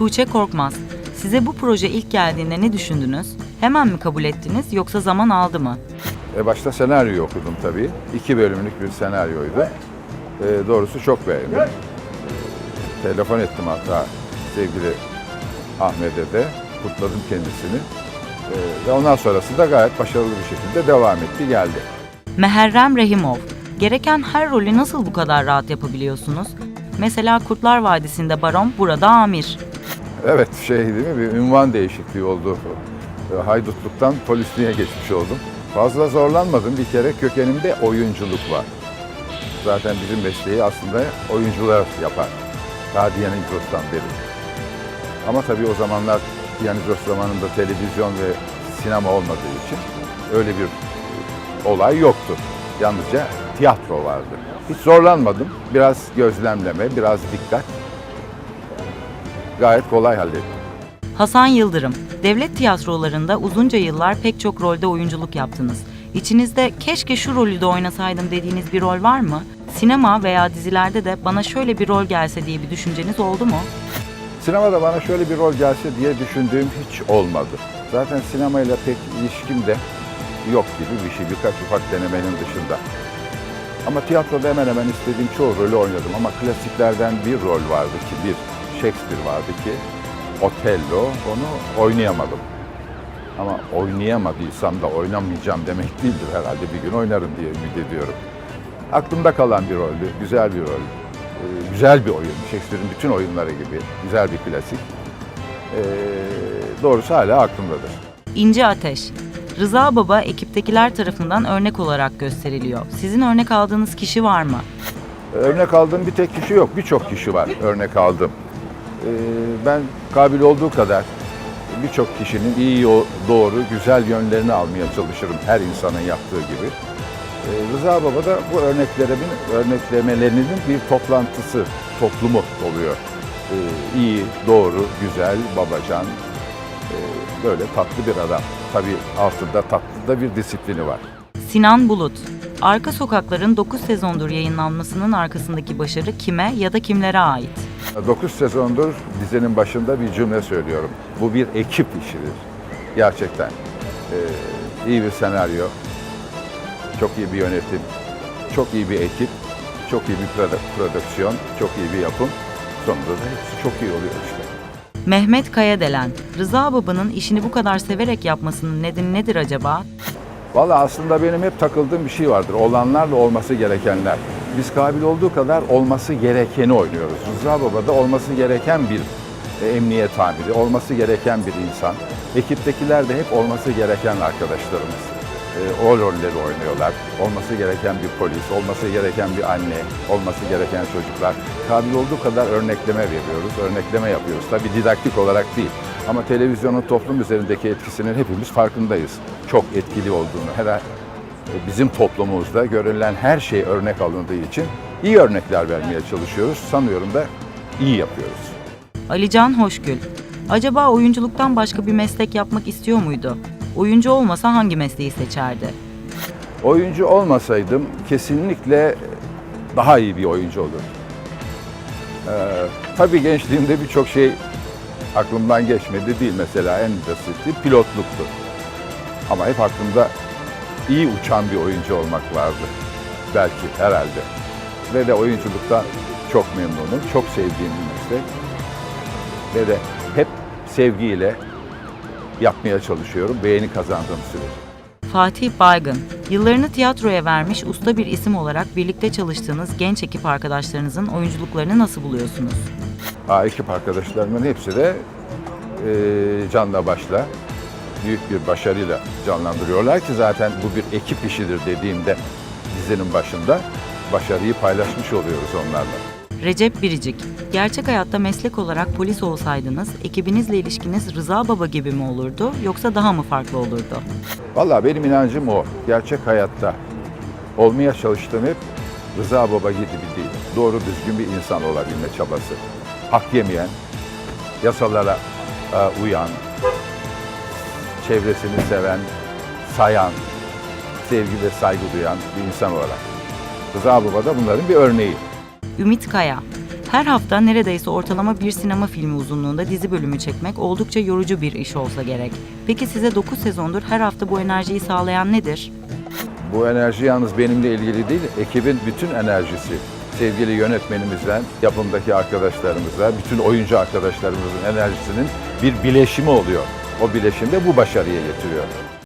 Tuğçe Korkmaz. Size bu proje ilk geldiğinde ne düşündünüz? Hemen mi kabul ettiniz yoksa zaman aldı mı? E başta senaryo okudum tabii. İki bölümlük bir senaryoydu. E, doğrusu çok beğendim. Telefon ettim hatta sevgili Ahmet'e de. Kutladım kendisini. E, ve ondan sonrası da gayet başarılı bir şekilde devam etti, geldi. Meherrem Rehimov. Gereken her rolü nasıl bu kadar rahat yapabiliyorsunuz? Mesela Kurtlar Vadisi'nde baron, burada amir. Evet şey değil mi bir ünvan değişikliği oldu. E, Haydutluktan polisliğe geçmiş oldum. Fazla zorlanmadım. Bir kere kökenimde oyunculuk var. Zaten bizim mesleği aslında oyuncular yapar. Daha Diyanizos'tan beri. Ama tabii o zamanlar Diyanizos zamanında televizyon ve sinema olmadığı için öyle bir olay yoktu. Yalnızca tiyatro vardı. Hiç zorlanmadım. Biraz gözlemleme, biraz dikkat. Gayet kolay hallettim. Hasan Yıldırım. Devlet tiyatrolarında uzunca yıllar pek çok rolde oyunculuk yaptınız. İçinizde keşke şu rolü de oynasaydım dediğiniz bir rol var mı? Sinema veya dizilerde de bana şöyle bir rol gelse diye bir düşünceniz oldu mu? Sinemada bana şöyle bir rol gelse diye düşündüğüm hiç olmadı. Zaten sinemayla pek ilişkim de yok gibi bir şey. Birkaç ufak denemenin dışında. Ama tiyatroda hemen hemen istediğim çoğu rolü oynadım. Ama klasiklerden bir rol vardı ki, bir Shakespeare vardı ki, Otello, onu oynayamadım. Ama oynayamadıysam da oynamayacağım demek değildir herhalde. Bir gün oynarım diye ümit ediyorum. Aklımda kalan bir roldü, güzel bir rol. Ee, güzel bir oyun. Shakespeare'in bütün oyunları gibi güzel bir klasik. Ee, doğrusu hala aklımdadır. İnci Ateş. Rıza Baba ekiptekiler tarafından örnek olarak gösteriliyor. Sizin örnek aldığınız kişi var mı? Örnek aldığım bir tek kişi yok, birçok kişi var örnek aldım. Ee, ben kabil olduğu kadar birçok kişinin iyi, doğru, güzel yönlerini almaya çalışırım her insanın yaptığı gibi. Ee, Rıza Baba da bu örneklerimin, örneklemelerinin bir toplantısı, toplumu oluyor. Ee, iyi, doğru, güzel, babacan, böyle tatlı bir adam. Tabii altında tatlı da bir disiplini var. Sinan Bulut. Arka Sokakların 9 sezondur yayınlanmasının arkasındaki başarı kime ya da kimlere ait? 9 sezondur dizinin başında bir cümle söylüyorum. Bu bir ekip işidir. Gerçekten. Ee, iyi bir senaryo, çok iyi bir yönetim, çok iyi bir ekip, çok iyi bir prodüksiyon, çok iyi bir yapım. Sonunda da hepsi çok iyi oluyor işte. Mehmet Kayadelen. Rıza Baba'nın işini bu kadar severek yapmasının nedeni nedir acaba? Valla aslında benim hep takıldığım bir şey vardır. Olanlarla olması gerekenler. Biz kabil olduğu kadar olması gerekeni oynuyoruz. Rıza Baba da olması gereken bir e, emniyet amiri, olması gereken bir insan. Ekiptekiler de hep olması gereken arkadaşlarımız. E, o rolleri oynuyorlar. Olması gereken bir polis, olması gereken bir anne, olması gereken çocuklar. Kabil olduğu kadar örnekleme veriyoruz, örnekleme yapıyoruz. Tabii didaktik olarak değil. Ama televizyonun toplum üzerindeki etkisinin hepimiz farkındayız. Çok etkili olduğunu. Her bizim toplumumuzda görülen her şey örnek alındığı için iyi örnekler vermeye çalışıyoruz. Sanıyorum da iyi yapıyoruz. Alican Hoşgül. Acaba oyunculuktan başka bir meslek yapmak istiyor muydu? Oyuncu olmasa hangi mesleği seçerdi? Oyuncu olmasaydım kesinlikle daha iyi bir oyuncu olurdum. Ee, tabii gençliğimde birçok şey aklımdan geçmedi değil. Mesela en basiti pilotluktu. Ama hep aklımda iyi uçan bir oyuncu olmak vardı. Belki herhalde. Ve de oyunculuktan çok memnunum. Çok sevdiğim bir meslek. Ve de hep sevgiyle yapmaya çalışıyorum. Beğeni kazandığım sürece. Fatih Baygın. Yıllarını tiyatroya vermiş usta bir isim olarak birlikte çalıştığınız genç ekip arkadaşlarınızın oyunculuklarını nasıl buluyorsunuz? Ha, ekip arkadaşlarımın hepsi de e, canla başla büyük bir başarıyla canlandırıyorlar ki zaten bu bir ekip işidir dediğimde dizinin başında başarıyı paylaşmış oluyoruz onlarla. Recep Biricik. Gerçek hayatta meslek olarak polis olsaydınız ekibinizle ilişkiniz Rıza Baba gibi mi olurdu yoksa daha mı farklı olurdu? Vallahi benim inancım o. Gerçek hayatta olmaya çalıştığım hep Rıza Baba gibi değil. Doğru düzgün bir insan olabilme çabası. Hak yemeyen, yasalara e, uyan, çevresini seven, sayan, sevgi ve saygı duyan bir insan olarak. Rıza Baba da bunların bir örneği. Ümit Kaya. Her hafta neredeyse ortalama bir sinema filmi uzunluğunda dizi bölümü çekmek oldukça yorucu bir iş olsa gerek. Peki size 9 sezondur her hafta bu enerjiyi sağlayan nedir? Bu enerji yalnız benimle ilgili değil, ekibin bütün enerjisi. Sevgili yönetmenimizden, yapımdaki arkadaşlarımıza, bütün oyuncu arkadaşlarımızın enerjisinin bir bileşimi oluyor. O bileşim de bu başarıya getiriyor.